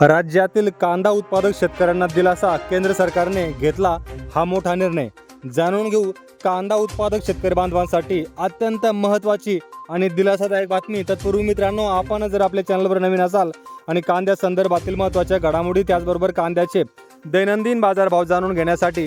राज्यातील कांदा उत्पादक शेतकऱ्यांना दिलासा केंद्र सरकारने घेतला हा मोठा निर्णय. जाणून घेऊ कांदा उत्पादक शेतकरी बांधवांसाठी अत्यंत महत्त्वाची आणि दिलासादायक बातमी. तत्पूर्वी मित्रांनो आपण जर आपल्या चॅनलवर नवीन असाल आणि कांद्या संदर्भातील महत्त्वाच्या घडामोडी त्याचबरोबर कांद्याचे दैनंदिन बाजारभाव जाणून घेण्यासाठी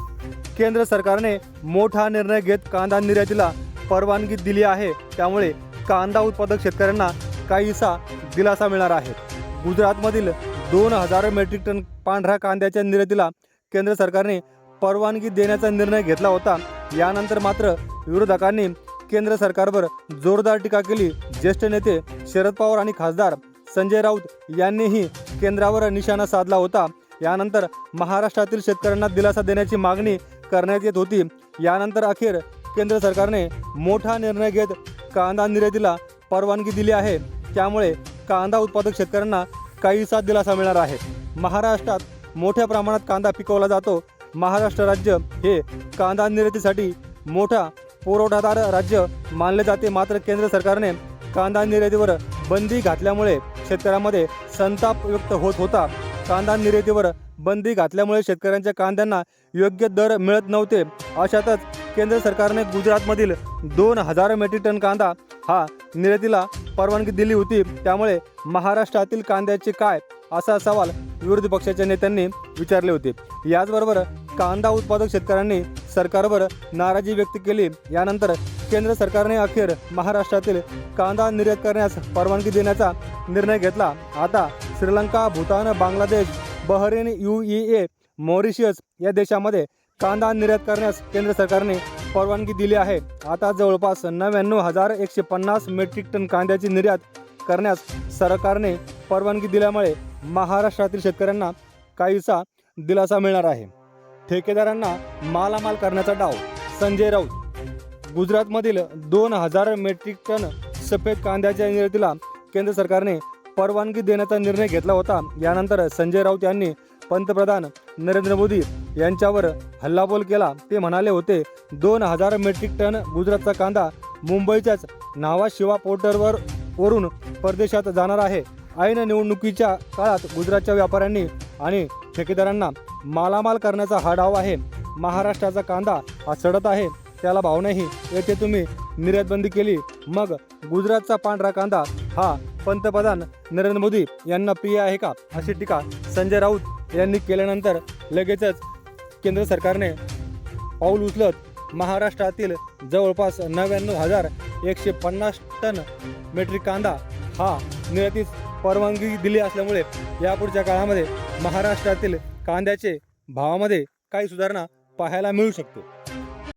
केंद्र सरकारने मोठा निर्णय घेत कांदा निर्यातीला परवानगी दिली आहे. त्यामुळे कांदा उत्पादक शेतकऱ्यांना काहीसा दिलासा मिळणार आहे. गुजरातमधील दोन हजार मेट्रिक टन पांढऱ्या कांद्याच्या निर्यातीला केंद्र सरकारने परवानगी देण्याचा निर्णय घेतला होता. यानंतर मात्र विरोधकांनी केंद्र सरकारवर जोरदार टीका केली. ज्येष्ठ नेते शरद पवार आणि खासदार संजय राऊत यांनीही केंद्रावर निशाणा साधला होता. यानंतर महाराष्ट्रातील शेतकऱ्यांना दिलासा देण्याची मागणी करण्यात येत होती. यानंतर अखेर केंद्र सरकारने मोठा निर्णय घेत कांदा निर्यातीला परवानगी दिली आहे. त्यामुळे कांदा उत्पादक शेतकऱ्यांना काहीसा दिलासा मिळणार आहे. महाराष्ट्रात मोठ्या प्रमाणात कांदा पिकवला जातो. महाराष्ट्र राज्य हे कांदा निर्यातीसाठी मोठा पुरवठादार राज्य मानले जाते. मात्र केंद्र सरकारने कांदा निर्यातीवर बंदी घातल्यामुळे शेतकऱ्यांमध्ये संताप व्यक्त होत होता. कांदा निर्यातीवर बंदी घातल्यामुळे शेतकऱ्यांच्या कांद्यांना योग्य दर मिळत नव्हते. अशातच केंद्र सरकारने गुजरातमधील दोन हजार मेट्रिक टन कांदा हा निर्यातीला परवानगी दिली होती. त्यामुळे महाराष्ट्रातील कांद्याचे काय? असा सवाल विरोधी पक्षाच्या नेत्यांनी विचारले होते. याचबरोबर कांदा उत्पादक शेतकऱ्यांनी सरकारवर नाराजी व्यक्त केली. यानंतर केंद्र सरकारने अखेर महाराष्ट्रातील कांदा निर्यात करण्यास परवानगी देण्याचा निर्णय घेतला. आता Sri Lanka Bhutan Bangladesh Bahrain U E A Mauritius या देशामध्ये कांदा निर्यात करण्यास केंद्र सरकारने परवानगी दिली आहे. आता जवळपास नव्याण्णव हजार एकशे पन्नास मेट्रिक टन कांद्याची निर्यात करण्यास सरकारने परवानगी दिल्यामुळे महाराष्ट्रातील शेतकऱ्यांना काहीसा दिलासा मिळणार आहे. ठेकेदारांना मालामाल करण्याचा डाव संजय राऊत गुजरातमधील दोन हजार मेट्रिक टन सफेद कांद्याच्या निर्यातीला केंद्र सरकारने परवानगी देण्याचा निर्णय घेतला होता. यानंतर संजय राऊत यांनी पंतप्रधान नरेंद्र मोदी यांच्यावर हल्लाबोल केला. ते म्हणाले होते दोन हजार मेट्रिक टन गुजरातचा कांदा मुंबईच्याच नावा शिवा पोर्टरवर वरून परदेशात जाणार आहे. ऐन निवडणुकीच्या काळात गुजरातच्या व्यापाऱ्यांनी आणि ठेकेदारांना मालामाल करण्याचा हा डाव आहे. महाराष्ट्राचा कांदा हा सडत आहे. त्याला भाव नाही. येथे तुम्ही निर्यातबंदी केली. मग गुजरातचा पांढरा कांदा हा पंतप्रधान नरेंद्र मोदी यांना प्रिय आहे का? अशी टीका संजय राऊत यांनी केल्यानंतर लगेचच केंद्र सरकारने पाऊल उचलत महाराष्ट्रातील जवळपास नव्याण्णव हजार एकशे पन्नास टन मेट्रिक कांदा हा निर्यातीस परवानगी दिली असल्यामुळे यापुढच्या काळामध्ये महाराष्ट्रातील कांद्याचे भावामध्ये काही सुधारणा पाहायला मिळू शकतो.